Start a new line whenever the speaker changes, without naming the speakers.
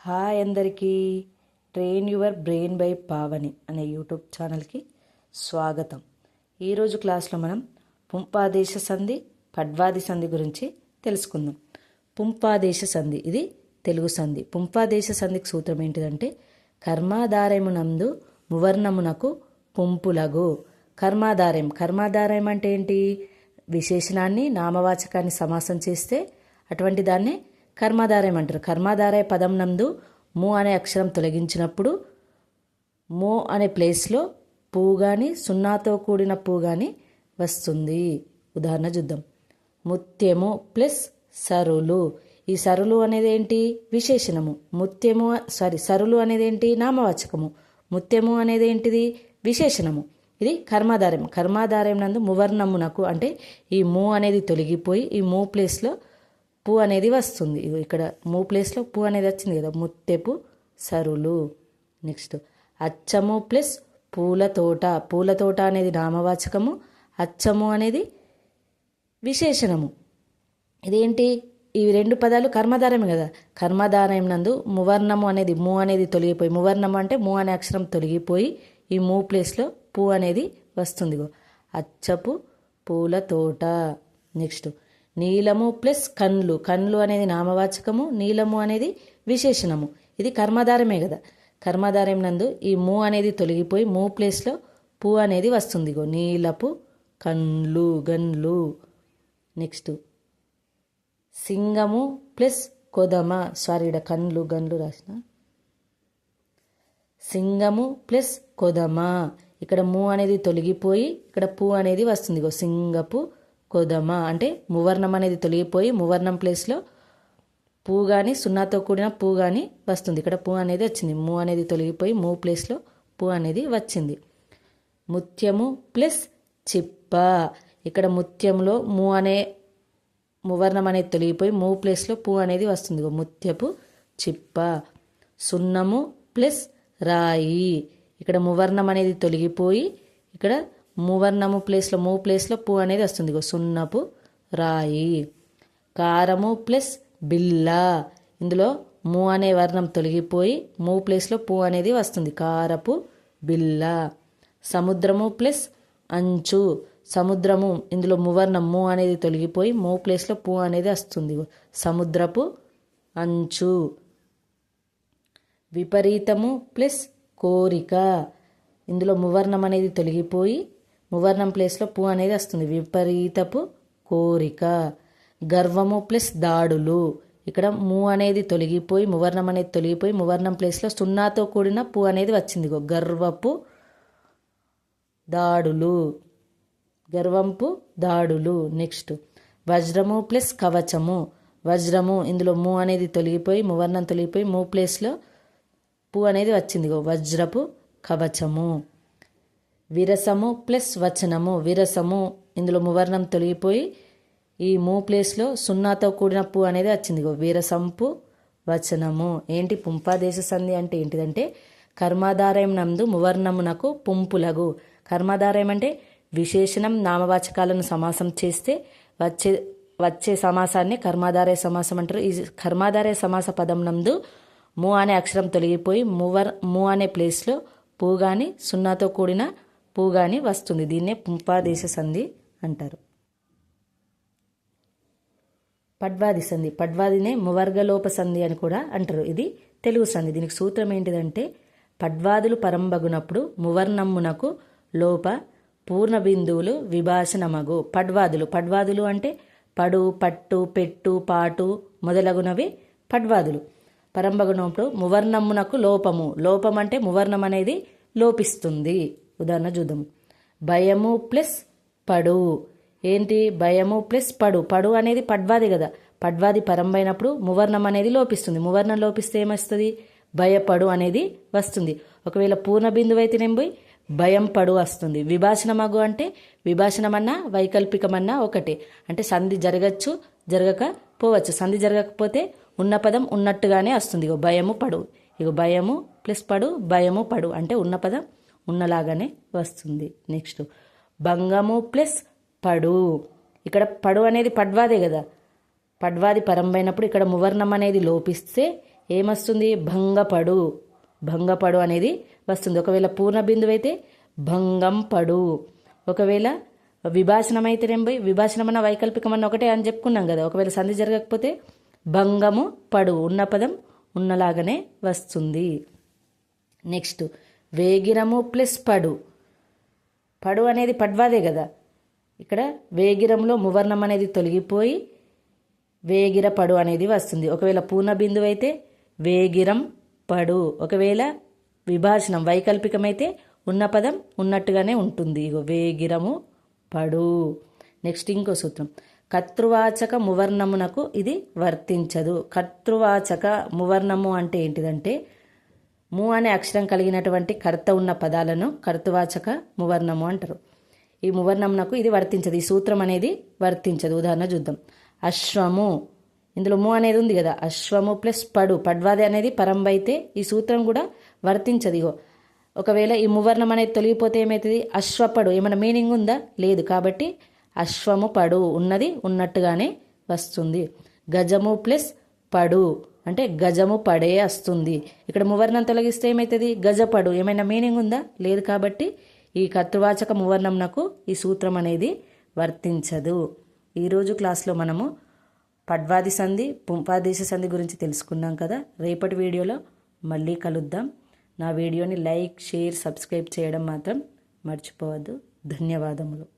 Hi అందరికీ. Train your brain by Pavani అనే YouTube ఛానల్కి స్వాగతం. ఈరోజు క్లాస్లో మనం పుంపాదేశ సంధి పడ్వాది సంధి గురించి తెలుసుకుందాం. పుంపాదేశ సంధి ఇది తెలుగు సంధి. పుంపాదేశ సంధికి సూత్రం ఏంటిదంటే కర్మాధారమునందు మువర్ణమునకు పుంపులగు. కర్మాధారం కర్మాధారం అంటే ఏంటి? విశేషణాన్ని నామవాచకాన్ని సమాసం చేస్తే అటువంటి దాన్నే కర్మాధారం అంటారు. కర్మాధారయ పదం నందు మూ అనే అక్షరం తొలగించినప్పుడు మో అనే ప్లేస్లో పువ్వు కానీ సున్నాతో కూడిన పువ్వు కానీ వస్తుంది. ఉదాహరణ చూద్దాం. ముత్యము ప్లస్ సరులు. ఈ సరులు అనేది ఏంటి? విశేషణము. ముత్యము సారీ సరులు అనేది ఏంటి? నామవాచకము. ముత్యము అనేది ఏంటిది? విశేషణము. ఇది కర్మాధారం కర్మాధారం నందు మువర్ణమునకు అంటే ఈ మూ అనేది తొలగిపోయి ఈ మూ ప్లేస్లో పు అనేది వస్తుంది. ఇక్కడ మూ ప్లేస్లో పు అనేది వచ్చింది కదా. ముత్తెపు సరులు. నెక్స్ట్ అచ్చము ప్లస్ పూల తోట. పూల తోట అనేది నామవాచకము. అచ్చము అనేది విశేషణము. ఇదేంటి? ఇవి రెండు పదాలు కర్మధారమే కదా. కర్మధారయం నందు మువర్ణము అనేది ము అనేది తొలగిపోయి మువర్ణము అంటే ము అనే అక్షరం తొలగిపోయి ఈ మూ ప్లేస్లో పూ అనేది వస్తుంది ఇగో అచ్చపు పూల తోట. నెక్స్ట్ నీలము ప్లస్ కండ్లు కండ్లు అనేది నామవాచకము నీలము అనేది విశేషణము. ఇది కర్మాధారమే కదా. కర్మాధారం నందు ఈ మూ అనేది తొలగిపోయి మూ ప్లేస్లో పూ అనేది వస్తుంది. గో నీలపు కండ్లు గన్లు. నెక్స్ట్. సింగము ప్లస్ కొదమ. సారీ ఇక్కడ కండ్లు గన్లు రాసిన. సింగము ప్లస్ కొదమ. ఇక్కడ మూ అనేది తొలగిపోయి ఇక్కడ పూ అనేది వస్తుంది. గో సింగపు కోదమ? అంటే మువర్ణం అనేది తొలగిపోయి మువర్ణం ప్లేస్లో పూ కానీ సున్నాతో కూడిన పూ కానీ వస్తుంది. ఇక్కడ పూ అనేది వచ్చింది. మూ అనేది తొలగిపోయి మూ ప్లేస్లో పూ అనేది వచ్చింది. ముత్యము ప్లస్ చిప్ప. ఇక్కడ ముత్యంలో మూ అనే మువర్ణం అనేది తొలగిపోయి మూ ప్లేస్లో పూ అనేది వస్తుంది. ముత్యపు చిప్ప. సున్నము ప్లస్ రాయి. ఇక్కడ మువర్ణం అనేది తొలగిపోయి ఇక్కడ మువర్ణము ప్లేస్లో మూ ప్లేస్లో పు అనేది వస్తుంది. ఇగో సున్నపు రాయి. కారము ప్లస్ బిల్ల. ఇందులో మూ అనే వర్ణం తొలగిపోయి మూ ప్లేస్లో పూ అనేది వస్తుంది. కారపు బిల్ల. సముద్రము ప్లస్ అంచు. సముద్రము ఇందులో మువర్ణం మూ అనేది తొలగిపోయి మూ ప్లేస్లో పూ అనేది వస్తుంది. సముద్రపు అంచు. విపరీతము ప్లస్ కోరిక. ఇందులో మువర్ణం అనేది తొలగిపోయి మువర్ణం ప్లేస్లో పు అనేది వస్తుంది. విపరీతపు కోరిక గర్వము ప్లస్ దాడులు. ఇక్కడ ము అనేది తొలగిపోయి మువర్ణం అనేది తొలగిపోయి మువర్ణం ప్లేస్లో సున్నాతో కూడిన పు అనేది వచ్చింది. గర్వపు దాడులు. గర్వంపు దాడులు. నెక్స్ట్ వజ్రము ప్లస్ కవచము. వజ్రము ఇందులో ము అనేది తొలగిపోయి మువర్ణం తొలగిపోయి మూ ప్లేస్లో పు అనేది వచ్చింది. వజ్రపు కవచము. విరసము ప్లస్ వచనము విరసము. ఇందులో మువర్ణం తొలగిపోయి ఈ మూ ప్లేస్లో సున్నాతో కూడిన పు అనేది వచ్చింది. వీరసంపు వచనము. ఏంటి పుంపాదేశ సంధి అంటే ఏంటిదంటే కర్మాధారయం నందు మువర్ణమునకు పుంపులగు. కర్మాధారయం అంటే విశేషణం నామవాచకాలను సమాసం చేస్తే వచ్చే వచ్చే సమాసాన్ని కర్మాధారయ సమాసం అంటారు. ఈ కర్మాధారయ సమాస పదం నందు మూ అనే అక్షరం తొలగిపోయి మువర్ మూ అనే ప్లేస్లో పూ కానీ సున్నాతో కూడిన పూగాని వస్తుంది. దీన్నే పుంపాదేశ సంధి అంటారు. పడ్వాది సంధి. పడ్వాదినే మువర్గలోప సంధి అని కూడా అంటారు. ఇది తెలుగు సంధి. దీనికి సూత్రం ఏంటిదంటే పడ్వాదులు పరంబగునప్పుడు మువర్ణమ్మునకు లోప పూర్ణ బిందువులు విభాషణమగు. పడ్వాదులు. పడ్వాదులు అంటే పడు పట్టు పెట్టు పాటు మొదలగునవి పడ్వాదులు. పరంబగునప్పుడు మువర్ణమ్మునకు లోపము. లోపం అంటే మువర్ణం అనేది లోపిస్తుంది. ఉదాహరణ చూద్దాం. భయము ప్లస్ పడు. ఏంటి? భయము ప్లస్ పడు. పడు అనేది పడ్వాది కదా. పడ్వాది పరంబైనప్పుడు మువర్ణం అనేది లోపిస్తుంది. మువర్ణం లోపిస్తే ఏమొస్తుంది? భయపడు అనేది వస్తుంది. ఒకవేళ పూర్ణ బిందువు అయితేనేం భయం పడు వస్తుంది. విభాషణమగు అంటే విభాషణమన్నా వైకల్పికమన్నా ఒకటే. అంటే సంధి జరగచ్చు జరగక పోవచ్చు సంధి జరగకపోతే ఉన్న పదం ఉన్నట్టుగానే వస్తుంది. ఇగో భయము పడు. ఇగో భయము ప్లస్ పడు భయము పడు. అంటే ఉన్న పదం ఉన్నలాగానే వస్తుంది. నెక్స్ట్ భంగము ప్లస్ పడు. ఇక్కడ పడు అనేది పడ్వాదే కదా. పడ్వాది పరంబైనప్పుడు ఇక్కడ మువర్ణం అనేది లోపిస్తే ఏమొస్తుంది? భంగపడు. భంగపడు అనేది వస్తుంది. ఒకవేళ పూర్ణ బిందువు అయితే భంగం పడు. ఒకవేళ విభాషణం అయితేనేం పోయి విభాషణమన్న వైకల్పికమన్న ఒకటే అని చెప్పుకున్నాం కదా. ఒకవేళ సంధి జరగకపోతే భంగము పడు. ఉన్న పదం ఉన్నలాగానే వస్తుంది. నెక్స్ట్ వేగిరము ప్లస్ పడు. పడు అనేది పడ్వాదే కదా. ఇక్కడ వేగిరంలో మువర్ణం అనేది తొలగిపోయి వేగిర పడు అనేది వస్తుంది. ఒకవేళ పూర్ణ బిందువు అయితే వేగిరం పడు. ఒకవేళ విభాషణం వైకల్పికమైతే ఉన్న పదం ఉన్నట్టుగానే ఉంటుంది. ఇగో వేగిరము పడు. నెక్స్ట్ ఇంకో సూత్రం. కర్తృవాచక మువర్ణమునకు ఇది వర్తించదు. కర్తృవాచక మువర్ణము అంటే ఏంటిదంటే ము అనే అక్షరం కలిగినటువంటి కర్త ఉన్న పదాలను కర్తవాచక మువర్ణము అంటారు. ఈ మువర్ణమునకు ఇది వర్తించదు. ఈ సూత్రం అనేది వర్తించదు. ఉదాహరణ చూద్దాం. అశ్వము. ఇందులో ము అనేది ఉంది కదా. అశ్వము ప్లస్ పడు. పడ్వాది అనేది పరంబైతే ఈ సూత్రం కూడా వర్తించదు. ఇగో ఒకవేళ ఈ మువర్ణం అనేది తొలగిపోతే ఏమవుతుంది అశ్వపడు. ఏమైనా మీనింగ్ ఉందా? లేదు. కాబట్టి అశ్వము పడు. ఉన్నది ఉన్నట్టుగానే వస్తుంది. గజము ప్లస్ పడు. అంటే గజము పడే వస్తుంది ఇక్కడ మువర్ణం తొలగిస్తే ఏమవుతుంది గజపడు. ఏమైనా మీనింగ్ ఉందా? లేదు కాబట్టి ఈ కర్తృవాచక మువర్ణంనకు ఈ సూత్రం అనేది వర్తించదు. ఈరోజు క్లాస్లో మనము పడ్వాది సంధి పుంపాదేశ సంధి గురించి తెలుసుకున్నాం కదా. రేపటి వీడియోలో మళ్ళీ కలుద్దాం. నా వీడియోని లైక్ షేర్ సబ్స్క్రైబ్ చేయడం మాత్రం మర్చిపోవద్దు. ధన్యవాదములు.